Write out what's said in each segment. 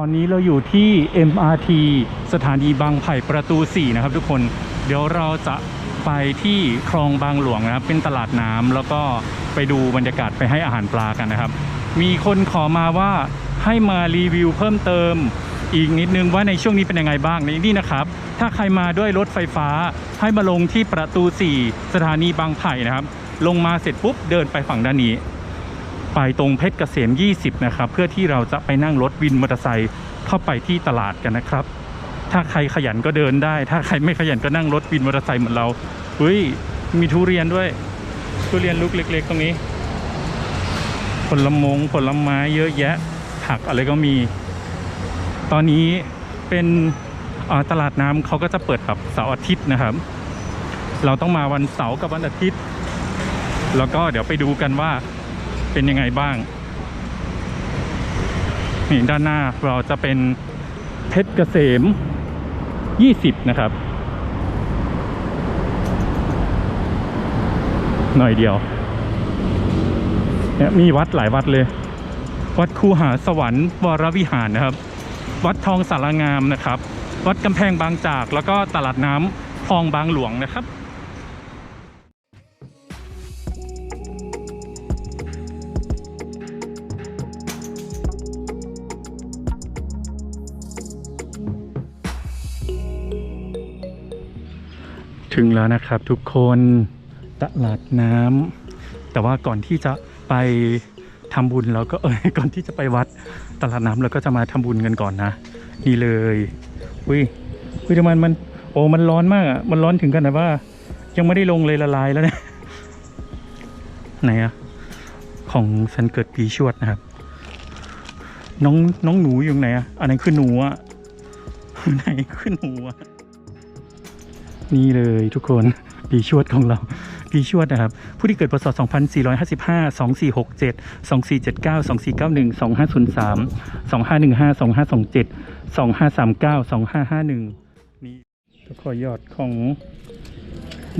ตอนนี้เราอยู่ที่ MRT สถานีบางไผ่ประตู 4 นะครับทุกคน เดี๋ยวเราจะไปที่คลองบางหลวงนะครับ เป็นตลาดน้ำแล้วก็ไปดูบรรยากาศไปให้อาหารปลากันนะครับ มีคนขอมาว่าให้มารีวิวเพิ่มเติมอีกนิดนึงว่าในช่วงนี้เป็นยังไงบ้างในนี่นะครับ ถ้าใครมาด้วยรถไฟฟ้า ให้มาลงที่ประตู 4 สถานีบางไผ่นะครับ ลงมาเสร็จปุ๊บเดินไปฝั่งด้านนี้ ไปตรงเพชรเกษม 20 นะครับ เพื่อที่เราจะไปนั่งรถวินมอเตอร์ไซค์เข้าไปที่ตลาดกันนะครับ ถ้าใครขยันก็เดินได้ ถ้าใครไม่ขยันก็นั่งรถวินมอเตอร์ไซค์เหมือนเราเฮ้ยมีทุเรียนด้วย ทุเรียนลูกเล็ก ๆ ตรงนี้ ผลมงผลไม้เยอะแยะ ผักอะไรก็มี ตอนนี้เป็นตลาดน้ำเขาก็จะเปิดแบบเสาร์อาทิตย์นะครับ เราต้องมาวันเสาร์กับวันอาทิตย์ แล้วก็เดี๋ยวไปดูกันว่า เป็นยังไงบ้าง นี่ด้านหน้าเราจะเป็นเพชรเกษม 20 นะครับ หน่อยเดียว เนี่ยมีวัดหลายวัดเลย วัดคูหาสวรรค์วรวิหารนะครับ วัดทองสารงามนะครับ วัดกำแพงบางจากแล้วก็ตลาดน้ำคลองบางหลวงนะครับ แล้วนะครับทุกคนตลาดน้ำแต่ว่าก่อนที่จะไปทำบุญเราก็เออก่อนที่จะไปวัดตลาดน้ำเราก็จะมาทำบุญกันก่อนนะ นี่เลยอุ้ยอุ้ยทำไมมันโอ้มันร้อนมากอะมันร้อนถึงกันนะว่า ยังไม่ได้ลงเลยละลายแล้วเนี่ยไหนอะของฉันเกิดปีชวดนะครับ น้องน้องหนูอยู่ไหนอะอันนั้นคือหนูอะไหนคือหนูอะ นี่เลยทุกคนปีชวดของเราปีชวดนะครับ ผู้ที่เกิดพศ 2455 2467 2479 2491 2503 2515 2527 2539 2551 นี่จะขอยอดของ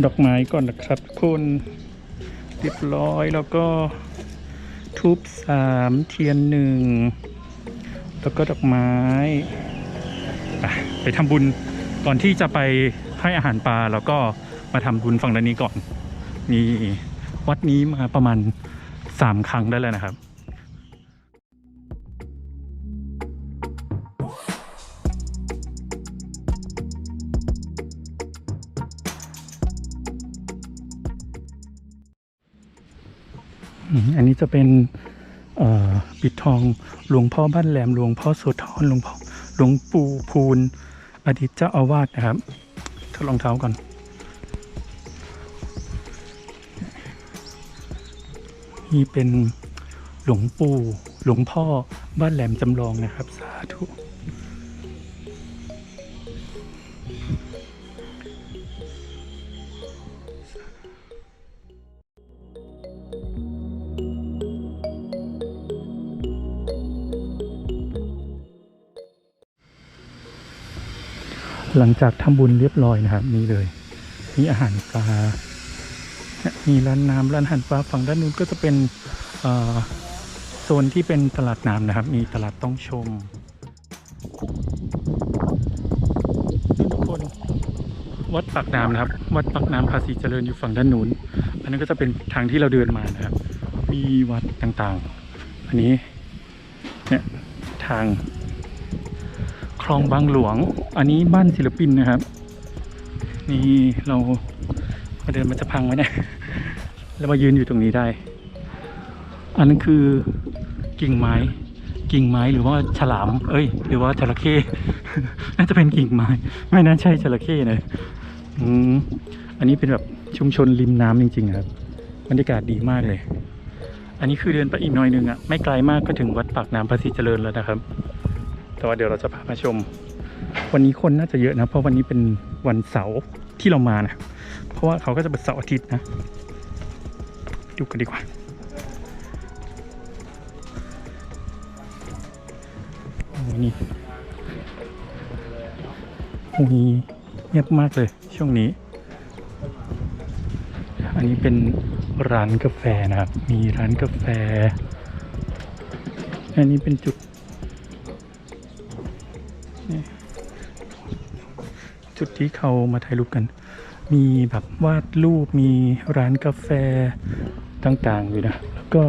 ดอกไม้ก่อนนะครับทุกคนเรียบร้อยแล้วก็ทูบสามเทียนหนึ่งแล้วก็ดอกไม้ ไปทำบุญก่อนที่จะไป ให้อาหารปลาแล้วก็มาทำบุญฝั่งด้านนี้ก่อน นี่วัดนี้มาประมาณสามครั้งได้แล้วนะครับอันนี้จะเป็นปิดทองหลวงพ่อบ้านแหลมหลวงพ่อโสธรหลวงพ่อหลวงปู่พูนอดีตเจ้าอาวาสนะครับ ดรองเท้าก่อน นี่เป็นหลวงปู่หลวงพ่อบ้านแหลมจำลองนะครับ สาธุ หลังจากทำบุญเรียบร้อยนะครับ นี่เลย มีอาหารปลา มีร้านน้ำร้านอาหารปลาฝั่งด้านนู้นก็จะเป็นโซนที่เป็นตลาดน้ำนะครับ มีตลาดต้องชมทุกคน วัดปากน้ำนะครับ วัดปากน้ำภาษีเจริญอยู่ฝั่งด้านนู้น อันนั้นก็จะเป็นทางที่เราเดินมานะครับ มีวัดต่างๆ อันนี้เนี่ยทางคลองบางหลวง อันนี้บ้านศิลปินนะครับ นี่เรามาเดินมันจะพังไหมเนี่ยแล้วมายืนอยู่ตรงนี้ได้ อันนั้นคือกิ่งไม้ กิ่งไม้หรือว่าฉลาม เอ้ย หรือว่าจระเข้น่าจะเป็นกิ่งไม้ ไม่น่าใช่จระเข้นะอืมอันนี้เป็นแบบชุมชนริมน้ำจริงๆครับบรรยากาศดีมากเลย อันนี้คือเดินไปอีกหน่อยนึงอะไม่ไกลมากก็ถึงวัดปากน้ำภาษีเจริญแล้วนะครับ แต่ว่าเดี๋ยวเราจะพามาชม วันนี้คนน่าจะเยอะนะ เพราะวันนี้เป็นวันเสาร์ที่เรามานะ เพราะว่าเขาก็จะเป็นเสาร์อาทิตย์นะดูกันดีกว่าโอ้นี่โอ้ยเงียบมากเลยช่วงนี้ อันนี้เป็นร้านกาแฟนะครับ มีร้านกาแฟ อันนี้เป็นจุด จุดที่เขามาถ่ายรูปกัน มีแบบวาดรูปมีร้านกาแฟต่างๆอยู่นะ แล้วก็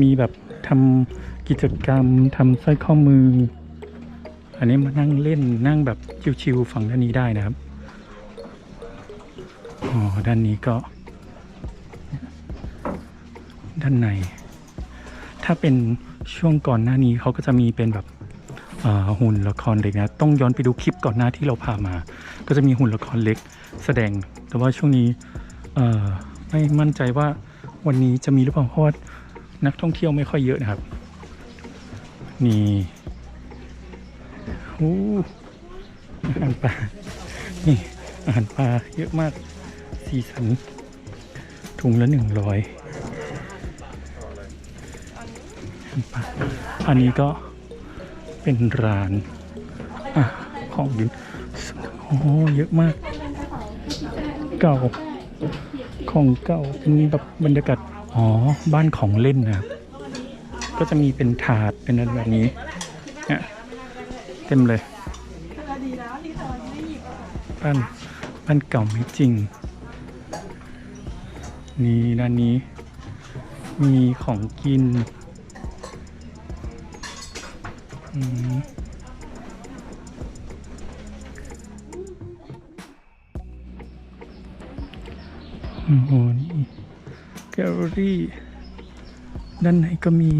มีแบบทำกิจกรรมทำสร้อยข้อมือ อันนี้มานั่งเล่นนั่งแบบชิวๆฝั่งด้านนี้ได้นะครับอ๋อด้านนี้ก็ ด้านใน ถ้าเป็นช่วงก่อนหน้านี้เขาก็จะมีเป็นแบบ หุ่นละครเล็กนะต้องย้อนไปดูคลิปก่อนหน้าที่เราพามา ก็จะมีหุ่นละครเล็กแสดง แต่ว่าช่วงนี้ไม่มั่นใจว่าวันนี้จะมีหรือเปล่าเพราะนักท่องเที่ยวไม่ค่อยเยอะนะครับ นี่โอ้อาหารปลานี่อาหารปลาเยอะมากสีสันถุงละหนึ่งร้อยอันนี้ก็ เป็นร้านอของดินโอ้เยอะมาก เก่าของเก่าเป็นแบบบรรยากาศอ๋อบ้านของเล่นนะก็จะมีเป็นถาดเป็นอะไรแบบนี้เนี่ยเต็มเลยบ้านบ้านเก่าไม่จริง นี่ด้านนี้ มีของกิน โอ้โหนี่แกลเลอรี่ ด้านในก็มี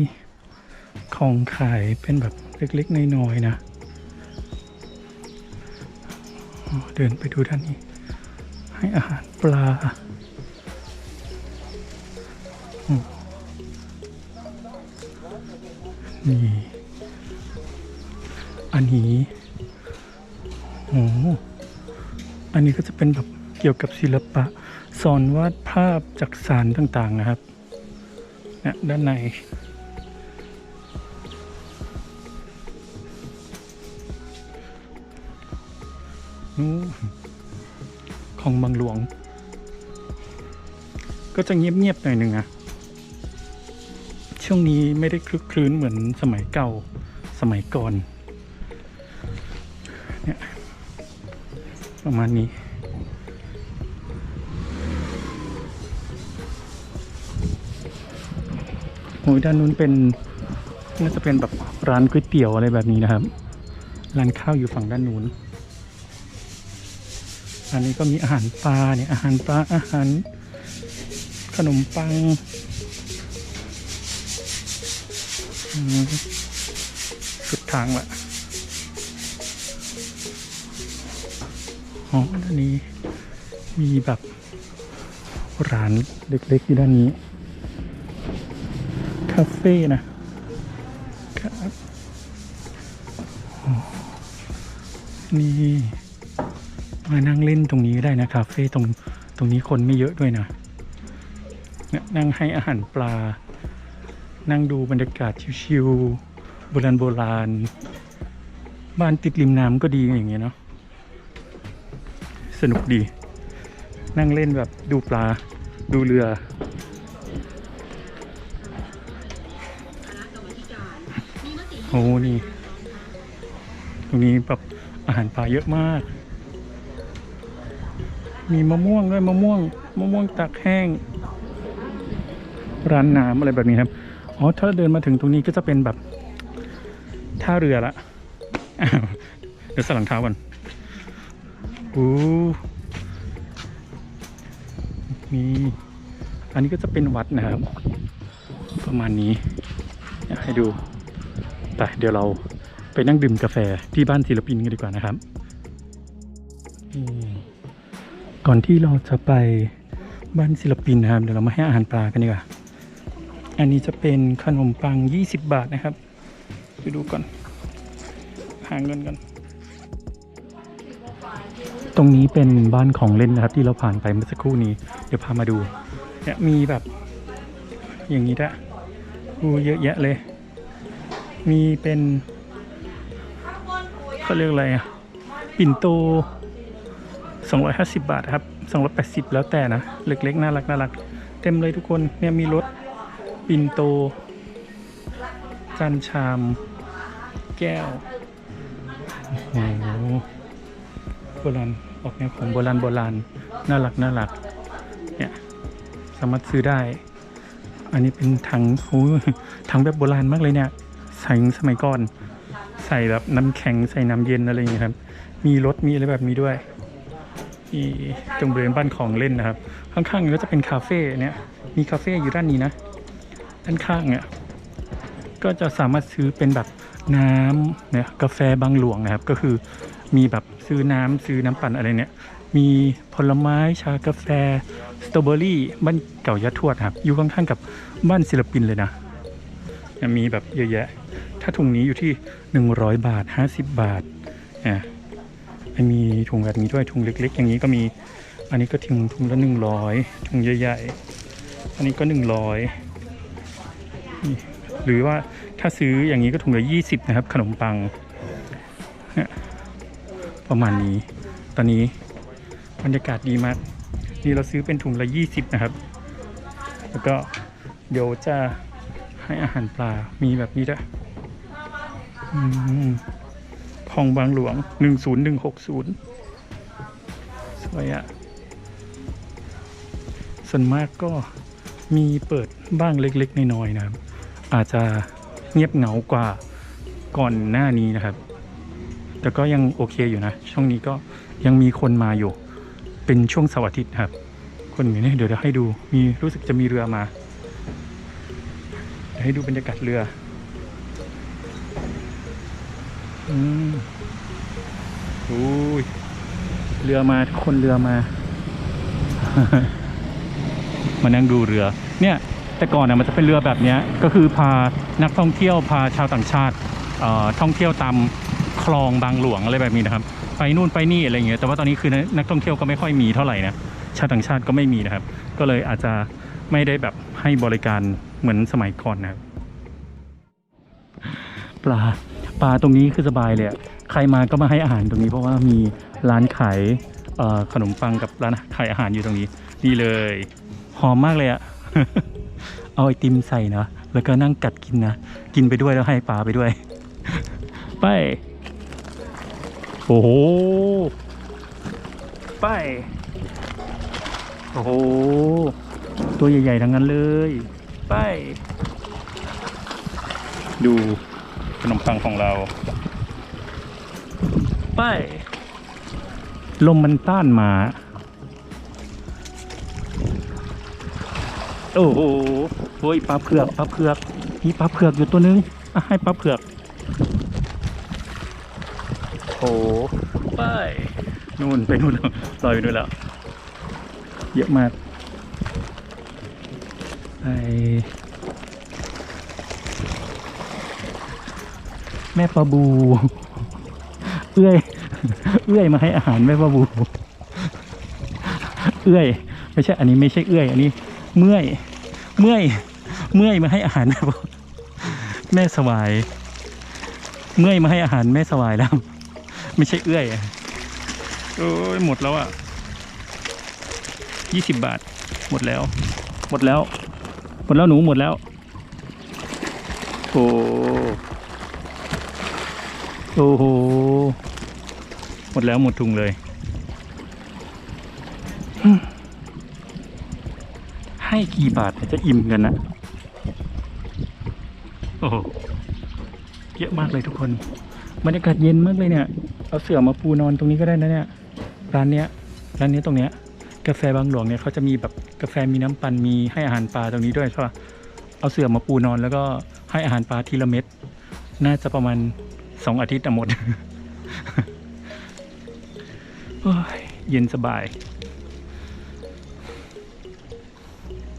ของขายเป็นแบบเล็กๆน้อยๆนะ เดินไปดูด้านนี้ ให้อาหารปลาอนี่ โอ้อันนี้ก็จะเป็นแบบเกี่ยวกับศิลปะ สอนวาดภาพจากสารต่างๆนะครับเนี่ยด้านในนู้นของบางหลวง ก็จะเงียบๆหน่อยหนึ่งอะช่วงนี้ไม่ได้คลึกคลื้นเหมือนสมัยเก่าสมัยก่อน ประมาณนี้ โอ้ยด้านนู้นเป็นน่าจะเป็นแบบร้านก๋วยเตี๋ยวอะไรแบบนี้นะครับ ร้านข้าวอยู่ฝั่งด้านนู้น อันนี้ก็มีอาหารปลาเนี่ยอาหารปลาอาหาร ขนมปังสุดทางละ อ๋อด้านนี้มีแบบร้านเล็กๆที่ด้านนี้ คาเฟ่นะครับนี่มานั่งเล่นตรงนี้ได้นะคาเฟ่ตรงตรงนี้คนไม่เยอะด้วยนะเนี่ยนั่งให้อาหารปลา นั่งดูบรรยากาศชิวๆโบราณโบราณ บ้านติดริมน้ำก็ดีอย่างเงี้ยเนาะ สนุกดี นั่งเล่นแบบดูปลาดูเรือโอ้นี่ ตรงนี้แบบอาหารปลาเยอะมาก มีมะม่วงด้วยมะม่วงมะม่วงตากแห้ง ร้านน้ำอะไรแบบนี้ครับ อ๋อ ถ้าเดินมาถึงตรงนี้ก็จะเป็นแบบท่าเรือละ เดี๋ยวสลังเท้าก่อน อู้มีอันนี้ก็จะเป็นวัดนะครับ ประมาณนี้อยากให้ดูแต่เดี๋ยวเราไปนั่งดื่มกาแฟที่บ้านศิลปินกันดีกว่านะครับ ก่อนที่เราจะไปบ้านศิลปินนะครับ เดี๋ยวเรามาให้อาหารปลากันดีกว่า อันนี้จะเป็นขนมปัง 20 บาทนะครับ ไปดูก่อนหาเงินกัน ตรงนี้เป็นบ้านของเล่นนะครับ ที่เราผ่านไปเมื่อสักครู่นี้ เดี๋ยวพามาดูเนี่ยมีแบบ อย่างนี้ด้วยอูเยอะแยะเลย มีเป็นเขาเรียกอะไรอะปิ่นโต 250 บาทครับ 280 แล้วแต่นะ เล็กๆ น่ารักน่ารัก เต็มเลยทุกคนเนี่ยมีรถปิ่นโตจานชาม แก้วโอ้โห โบราณออกแนวของโบราณโบราณน่ารักน่ารักเนี่ยสามารถซื้อได้ อันนี้เป็นถังโอ้ถังแบบโบราณมากเลยเนี่ยใส่สมัยก่อน ใส่แบบน้ำแข็งใส่น้ำเย็นอะไรอย่างเงี้ยครับ มีรถมีอะไรแบบนี้ด้วยที่ตรงบริเวณบ้านของเล่นนะครับ ข้างๆก็จะเป็นคาเฟ่เนี่ยมีคาเฟ่อยู่ด้านนี้นะ ด้านข้างเนี่ยก็จะสามารถซื้อเป็นแบบน้ำเนี่ยกาแฟบางหลวงนะครับ ก็คือ มีแบบซื้อน้ำซื้อน้ำปั่นอะไรเนี่ย มีผลไม้ชากาแฟ สตรอเบอรี่ บ้านเก่ายะทวดครับ อยู่ข้างๆกับบ้านศิลปินเลยนะ มีแบบเยอะแยะ ถ้าถุงนี้อยู่ที่ 100 บาท 50 บาทอะมีถุงแบบนี้ด้วยถุงเล็ก ๆ อย่างนี้ก็มี อันนี้ก็ถุงถุงละ 100 ถุงใหญ่ๆ อันนี้ก็ 100นี่หรือว่าถ้าซื้ออย่างนี้ก็ถุงละ 20 นะครับ ขนมปังเนี่ย ประมาณนี้ ตอนนี้บรรยากาศดีมาก นี่เราซื้อเป็นถุงละ 20 นะครับ แล้วก็เดี๋ยวจะให้อาหารปลา มีแบบนี้ด้วยอืมคลองบางหลวงหนึ่งศูนย์หนึ่งหกศูนย์สวยอะส่วนมากก็มีเปิดบ้างเล็กๆ น้อยๆนะครับ อาจจะเงียบเหงากว่าก่อนหน้านี้นะครับ แต่ก็ยังโอเคอยู่นะ ช่วงนี้ก็ยังมีคนมาอยู่ เป็นช่วงเสาร์อาทิตย์ครับ คนอยู่นี่เดี๋ยวจะให้ดู มีรู้สึกจะมีเรือมา ให้ดูบรรยากาศเรือ อืมโอ้ยเรือมาทุกคนเรือมา มานั่งดูเรือ เนี่ย แต่ก่อนน่ะมันจะเป็นเรือแบบนี้ก็คือพานักท่องเที่ยวพาชาวต่างชาติเอ่อท่องเที่ยวตาม คลองบางหลวงอะไรแบบนี้นะครับ ไปนู่นไปนี่อะไรอย่างเงี้ยแต่ว่าตอนนี้คือนักท่องเที่ยวก็ไม่ค่อยมีเท่าไหร่นะชาวต่างชาติก็ไม่มีนะครับ ก็เลยอาจจะไม่ได้แบบให้บริการเหมือนสมัยก่อนนะครับปลาปลาตรงนี้คือสบายเลยอะใครมาก็มาให้อาหารตรงนี้ เพราะว่ามีร้านขายขนมปังกับร้านขายอาหารอยู่ตรงนี้นี่เลยหอมมากเลยอะเอาไอติมใส่นะแล้วก็นั่งกัดกินนะ กินไปด้วยแล้วให้ปลาไปด้วย ไป โอ้โห ไป โอ้โห ตัวใหญ่ๆทั้งนั้นเลย ไป ดูขนมปังของเรา ไป ลมมันต้านมา โอ้โหโอ้ยปลาเผือกปลาเผือกมีปลาเผือกอยู่ตัวนึงอะให้ปลาเผือก โอ้ไปนู่นไปนู่นแล้วลอยไปนู่นแล้ว เยอะมาก ไป แม่ปลาบู เอื้อย เอื้อยมาให้อาหารแม่ปลาบู เอื้อย ไม่ใช่ อันนี้ไม่ใช่เอื้อย อันนี้ เมื่อย เมื่อย เมื่อยมาให้อาหารแม่ปลาแม่สวาย เมื่อยมาให้อาหารแม่สวายแล้ว ไม่ใช่เอื้อยโอ้ยหมดแล้วอะยี่สิบบาท หมดแล้ว หมดแล้ว หมดแล้วหนูหมดแล้วโอ้โอ้โหหมดแล้วหมดถุงเลย ให้กี่บาทถึงจะอิ่มกันนะโอ้โหเยอะมากเลยทุกคน บรรยากาศเย็นมากเลยเนี่ย เอาเสื่อมาปูนอนตรงนี้ก็ได้นะเนี่ยร้านเนี้ยร้านเนี้ยตรงเนี้ยกาแฟบางหลวงเนี่ยเขาจะมีแบบกาแฟมีน้ำปั่นมีให้อาหารปลาตรงนี้ด้วยใช่ปะเอาเสื่อมาปูนอนแล้วก็ให้อาหารปลาทีละเม็ดน่าจะประมาณสองอาทิตย์อะหมด โอ้ยเย็นสบาย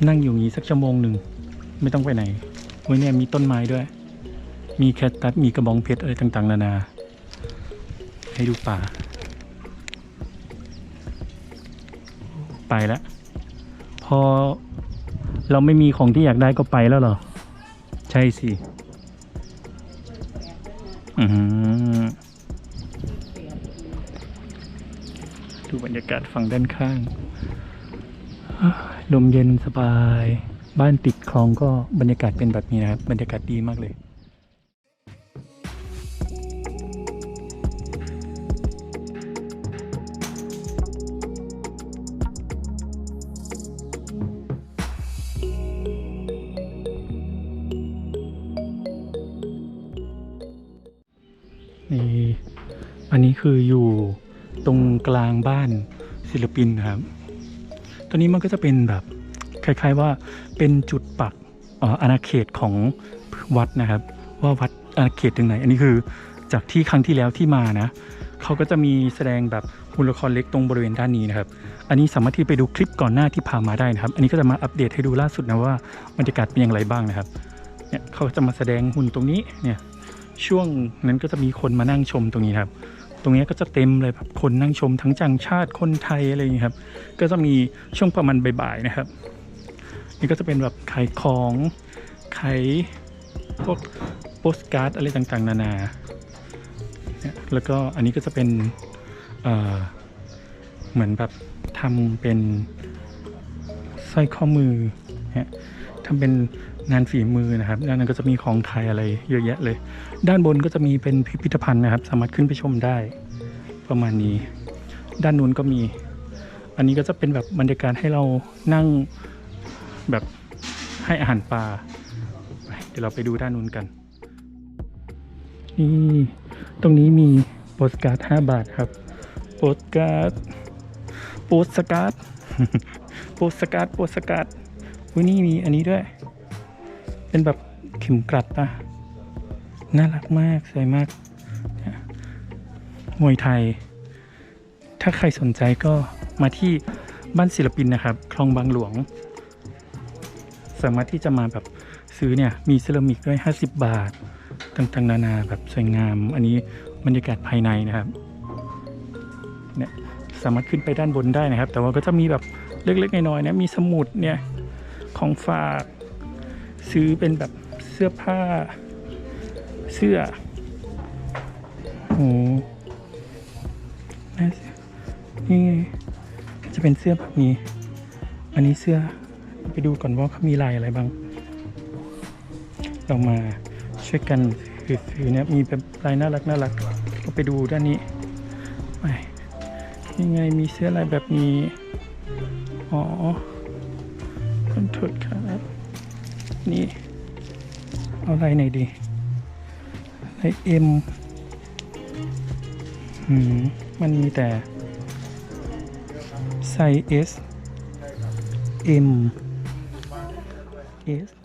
นั่งอยู่งี้สักชั่วโมงหนึ่ง ไม่ต้องไปไหนโอ้ยเนี่ยมีต้นไม้ด้วย มีแคคตัสมีกระบองเพชรอะไรต่างๆนานา ให้ดูป่า ไปแล้ว พอเราไม่มีของที่อยากได้ก็ไปแล้วเหรอ ใช่สิอืมดูบรรยากาศฝั่งด้านข้าง ลมเย็นสบาย บ้านติดคลองก็บรรยากาศเป็นแบบนี้นะครับ บรรยากาศดีมากเลย คืออยู่ตรงกลางบ้านศิลปินนะครับตอนนี้มันก็จะเป็นแบบคล้ายๆว่าเป็นจุดปักอออาณาเขตของวัดนะครับ ว่าวัดอาณาเขตถึงไหน อันนี้คือจากที่ครั้งที่แล้วที่มานะเขาก็จะมีแสดงแบบหุ่นละครเล็กตรงบริเวณด้านนี้นะครับ อันนี้สามารถที่ไปดูคลิปก่อนหน้าที่พามาได้นะครับ อันนี้ก็จะมาอัปเดตให้ดูล่าสุดนะว่าบรรยากาศเป็นอย่างไรบ้างนะครับ เนี่ยเขาจะมาแสดงหุ่นตรงนี้ เนี่ย ช่วงนั้นก็จะมีคนมานั่งชมตรงนี้ครับ ตรงนี้ก็จะเต็มเลยแบบคนนั่งชมทั้งจังชาติคนไทยอะไรอย่างนี้ยครับ ก็จะมีช่วงประมาณบ่ายๆนะครับ นี่ก็จะเป็นแบบขายของขายพวกโปสการ์ดอะไรต่างๆ นานา แล้วก็อันนี้ก็จะเป็นเเหมือนแบบทำเป็นสร้อยข้อมือทำเป็น งานฝีมือนะครับ ด้านนั้นก็จะมีของไทยอะไรเยอะแยะเลย ด้านบนก็จะมีเป็นพิพิธภัณฑ์นะครับ สามารถขึ้นไปชมได้ ประมาณนี้ ด้านนู้นก็มี อันนี้ก็จะเป็นแบบบรรยากาศให้เรานั่งแบบให้อาหารปลาเดี๋ยวเราไปดูด้านนู้นกัน นี่ ตรงนี้มีโปสการ์ด5 บาทครับ โปสการ์ด โปสการ์ด โปสการ์ด โปสการ์ดอุ้ยนี่มีอันนี้ด้วย เป็นแบบเข็มกลัดปะน่ารักมากสวยมากเนี่ยมวยไทย ถ้าใครสนใจก็มาที่บ้านศิลปินนะครับ คลองบางหลวง สามารถที่จะมาแบบซื้อเนี่ย มีเซรามิกด้วย 50 บาท ต่างๆ นานาแบบสวยงาม อันนี้บรรยากาศภายในนะครับ เนี่ยสามารถขึ้นไปด้านบนได้นะครับ แต่ว่าก็จะมีแบบเล็กๆ น้อยๆนะ มีสมุดเนี่ย ของฝาก ซื้อเป็นแบบเสื้อผ้า เสื้อโอ้โหน่าจะนี่ไงจะเป็นเสื้อแบบนี้ อันนี้เสื้อไปดูก่อนว่าเขามีลายอะไรบ้าง เรามาช่วยกันถือๆเนี่ยมีแบบลายน่ารักน่ารักก็ไปดูด้านนี้ไปยังไงมีเสื้อลายแบบนี้ อ๋อขอโทษครับ นี่เอาลายไหนดีไอเอ็มมมันมีแต่ไซส์ S M S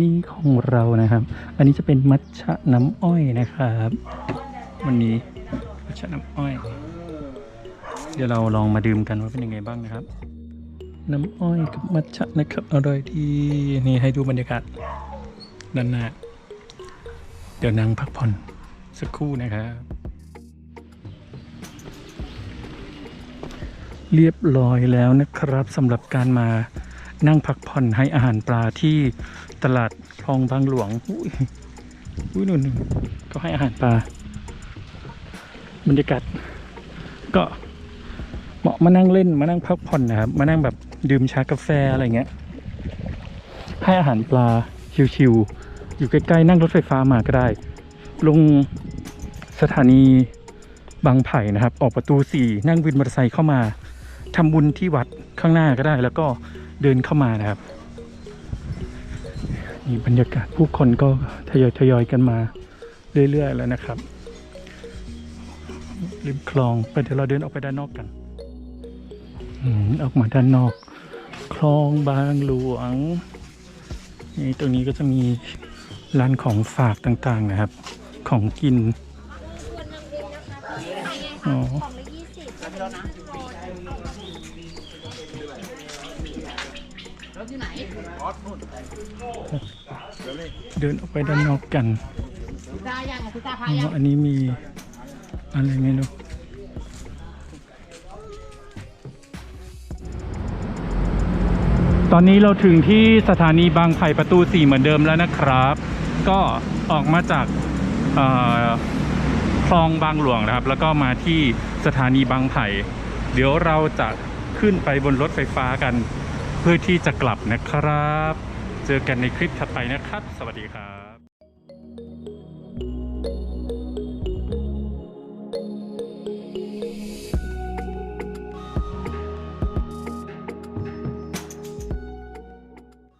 นี่ของเรานะครับ อันนี้จะเป็นมัทฉะน้ำอ้อยนะครับ วันนี้มัทฉะน้ำอ้อย เดี๋ยวเราลองมาดื่มกันว่าเป็นยังไงบ้างนะครับ น้ำอ้อยกับมัทฉะนะครับอร่อยดีนี่ให้ดูบรรยากาศด้านหน้าเดี๋ยวนั่งพักผ่อนสักครู่นะครับเรียบร้อยแล้วนะครับสำหรับการมานั่งพักผ่อนให้อาหารปลาที่ ตลาดคลองบางหลวงอุ้ยอุ้ยนู่นนก็ให้อาหารปลาบรรยากาศก็เหมาะมานั่งเล่นมานั่งพักผ่อนนะครับ มานั่งแบบดื่มชากาแฟอะไรเงี้ย ให้อาหารปลาชิวๆอยู่ใกล้ๆนั่งรถไฟฟ้ามาก็ได้ ลงสถานีบางไผ่นะครับ ออกประตูสี่นั่งวินมอเตอร์ไซค์เข้ามาทำบุญที่วัดข้างหน้าก็ได้ แล้วก็เดินเข้ามานะครับ นี่บรรยากาศผู้คนก็ทยอยทยอยกันมาเรื่อย ๆ แล้วนะครับ ริมคลองไปเดี๋ยวเราเดินออกไปด้านนอกกันอืออกมาด้านนอก คลองบางหลวงนี่ตรงนี้ก็จะมีร้านของฝากต่างๆนะครับ ของกินอ๋อ เดินออกไปด้านนอกกันอันนี้มีอะไรไม่รู้ตอนนี้เราถึงที่สถานีบางไผ่ประตูสี่เหมือนเดิมแล้วนะครับ ก็ออกมาจากคลองบางหลวงนะครับ แล้วก็มาที่สถานีบางไผ่ เดี๋ยวเราจะขึ้นไปบนรถไฟฟ้ากัน เพื่อที่จะกลับนะครับ เจอกันในคลิปถัดไปนะครับ สวัสดีครับ